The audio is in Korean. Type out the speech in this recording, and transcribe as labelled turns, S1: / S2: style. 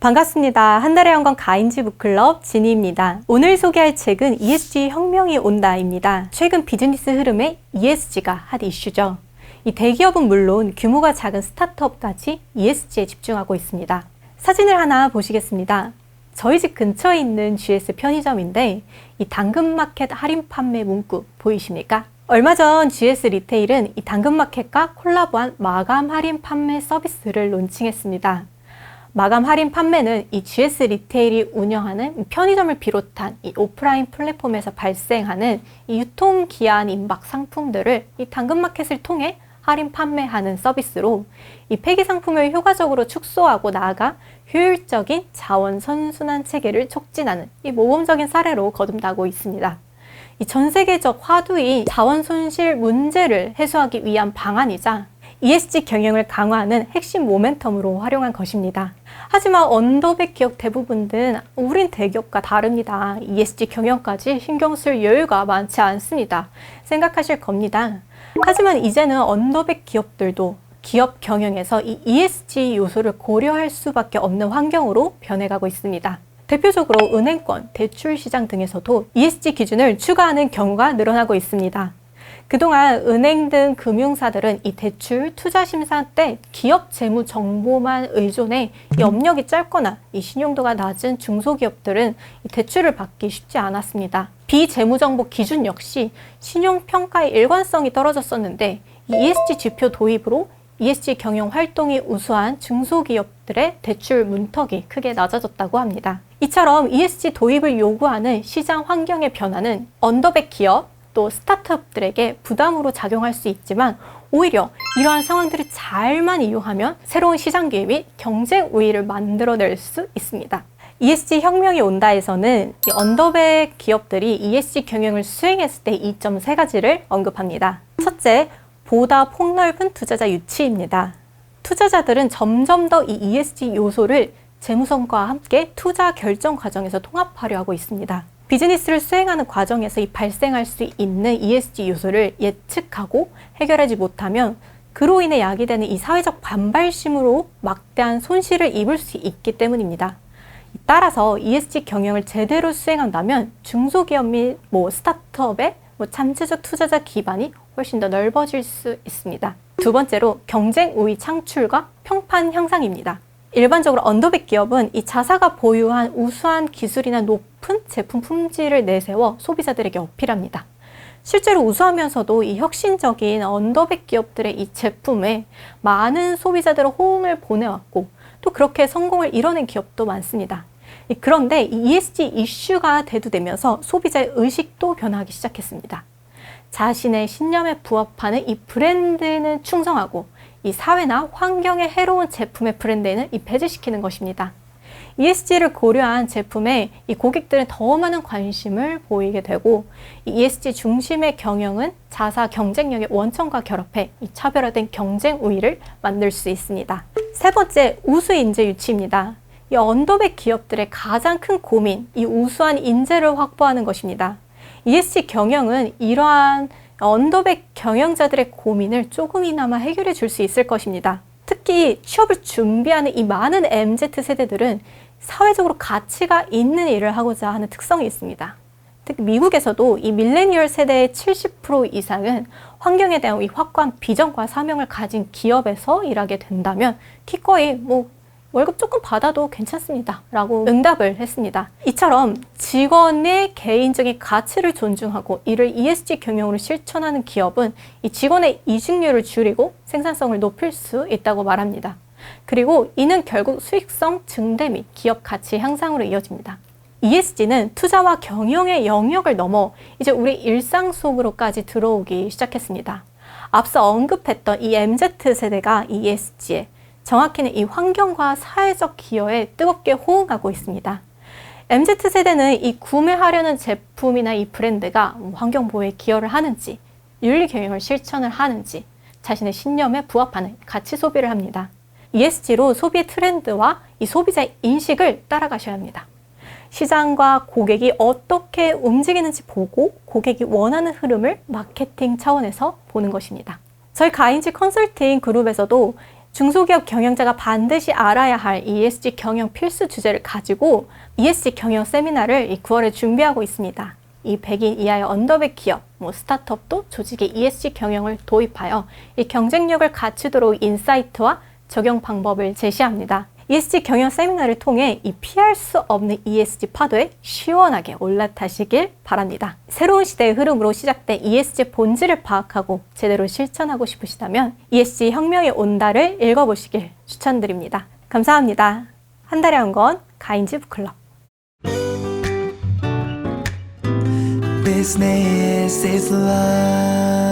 S1: 반갑습니다. 한 달의 영광 가인지 북클럽 진희입니다. 오늘 소개할 책은 ESG 혁명이 온다입니다. 최근 비즈니스 흐름에 ESG가 핫 이슈죠. 이 대기업은 물론 규모가 작은 스타트업까지 ESG에 집중하고 있습니다. 사진을 하나 보시겠습니다. 저희 집 근처에 있는 GS 편의점인데 이 당근마켓 할인 판매 문구 보이십니까? 얼마 전 GS 리테일은 이 당근마켓과 콜라보한 마감 할인 판매 서비스를 론칭했습니다. 마감 할인 판매는 이 GS 리테일이 운영하는 편의점을 비롯한 이 오프라인 플랫폼에서 발생하는 이 유통 기한 임박 상품들을 이 당근마켓을 통해 할인 판매하는 서비스로 이 폐기 상품을 효과적으로 축소하고 나아가 효율적인 자원 선순환 체계를 촉진하는 이 모범적인 사례로 거듭나고 있습니다. 이 전 세계적 화두인 자원 손실 문제를 해소하기 위한 방안이자 ESG 경영을 강화하는 핵심 모멘텀으로 활용한 것입니다. 하지만 언더백 기업 대부분은 우린 대기업과 다릅니다. ESG 경영까지 신경 쓸 여유가 많지 않습니다. 생각하실 겁니다. 하지만 이제는 언더백 기업들도 기업 경영에서 이 ESG 요소를 고려할 수밖에 없는 환경으로 변해가고 있습니다. 대표적으로 은행권, 대출 시장 등에서도 ESG 기준을 추가하는 경우가 늘어나고 있습니다. 그동안 은행 등 금융사들은 이 대출 투자 심사 때 기업 재무 정보만 의존해 이 업력이 짧거나 이 신용도가 낮은 중소기업들은 이 대출을 받기 쉽지 않았습니다. 비재무정보 기준 역시 신용평가의 일관성이 떨어졌었는데 이 ESG 지표 도입으로 ESG 경영 활동이 우수한 중소기업들의 대출 문턱이 크게 낮아졌다고 합니다. 이처럼 ESG 도입을 요구하는 시장 환경의 변화는 언더백 기업, 또 스타트업들에게 부담으로 작용할 수 있지만 오히려 이러한 상황들을 잘만 이용하면 새로운 시장 기회 및 경쟁 우위를 만들어낼 수 있습니다. ESG 혁명이 온다에서는 언더백 기업들이 ESG 경영을 수행했을 때 이점 세 가지를 언급합니다. 첫째, 보다 폭넓은 투자자 유치입니다. 투자자들은 점점 더 이 ESG 요소를 재무성과와 함께 투자 결정 과정에서 통합하려 하고 있습니다. 비즈니스를 수행하는 과정에서 이 발생할 수 있는 ESG 요소를 예측하고 해결하지 못하면 그로 인해 야기되는 이 사회적 반발심으로 막대한 손실을 입을 수 있기 때문입니다. 따라서 ESG 경영을 제대로 수행한다면 중소기업 및 뭐 스타트업의 뭐 잠재적 투자자 기반이 훨씬 더 넓어질 수 있습니다. 두 번째로 경쟁 우위 창출과 평판 향상입니다. 일반적으로 언더백 기업은 이 자사가 보유한 우수한 기술이나 높은 제품 품질을 내세워 소비자들에게 어필합니다. 실제로 우수하면서도 이 혁신적인 언더백 기업들의 이 제품에 많은 소비자들의 호응을 보내왔고 또 그렇게 성공을 이뤄낸 기업도 많습니다. 그런데 이 ESG 이슈가 대두되면서 소비자의 의식도 변화하기 시작했습니다. 자신의 신념에 부합하는 이 브랜드는 충성하고 이 사회나 환경에 해로운 제품의 브랜드에는 이 배제시키는 것입니다. ESG를 고려한 제품에 이 고객들은 더 많은 관심을 보이게 되고 이 ESG 중심의 경영은 자사 경쟁력의 원천과 결합해 이 차별화된 경쟁 우위를 만들 수 있습니다. 세 번째, 우수 인재 유치입니다. 이 언더백 기업들의 가장 큰 고민, 이 우수한 인재를 확보하는 것입니다. ESG 경영은 이러한 언더백 경영자들의 고민을 조금이나마 해결해 줄 수 있을 것입니다. 특히 취업을 준비하는 이 많은 MZ 세대들은 사회적으로 가치가 있는 일을 하고자 하는 특성이 있습니다. 특히 미국에서도 이 밀레니얼 세대의 70% 이상은 환경에 대한 이 확고한 비전과 사명을 가진 기업에서 일하게 된다면 기꺼이 뭐 월급 조금 받아도 괜찮습니다. 라고 응답을 했습니다. 이처럼 직원의 개인적인 가치를 존중하고 이를 ESG 경영으로 실천하는 기업은 이 직원의 이직률을 줄이고 생산성을 높일 수 있다고 말합니다. 그리고 이는 결국 수익성 증대 및 기업 가치 향상으로 이어집니다. ESG는 투자와 경영의 영역을 넘어 이제 우리 일상 속으로까지 들어오기 시작했습니다. 앞서 언급했던 이 MZ 세대가 ESG에 정확히는 이 환경과 사회적 기여에 뜨겁게 호응하고 있습니다. MZ세대는 이 구매하려는 제품이나 이 브랜드가 환경보호에 기여를 하는지, 윤리 경영을 실천을 하는지, 자신의 신념에 부합하는 가치 소비를 합니다. ESG로 소비 트렌드와 이 소비자의 인식을 따라가셔야 합니다. 시장과 고객이 어떻게 움직이는지 보고 고객이 원하는 흐름을 마케팅 차원에서 보는 것입니다. 저희 가인지 컨설팅 그룹에서도 중소기업 경영자가 반드시 알아야 할 ESG 경영 필수 주제를 가지고 ESG 경영 세미나를 이 9월에 준비하고 있습니다. 이 100인 이하의 언더백 기업, 뭐 스타트업도 조직에 ESG 경영을 도입하여 이 경쟁력을 갖추도록 인사이트와 적용 방법을 제시합니다. ESG 경영 세미나를 통해 이 피할 수 없는 ESG 파도에 시원하게 올라타시길 바랍니다. 새로운 시대의 흐름으로 시작된 ESG 본질을 파악하고 제대로 실천하고 싶으시다면 ESG 혁명의 온다를 읽어보시길 추천드립니다. 감사합니다. 한 달에 한 권 가인지 북클럽.
S2: Business is life.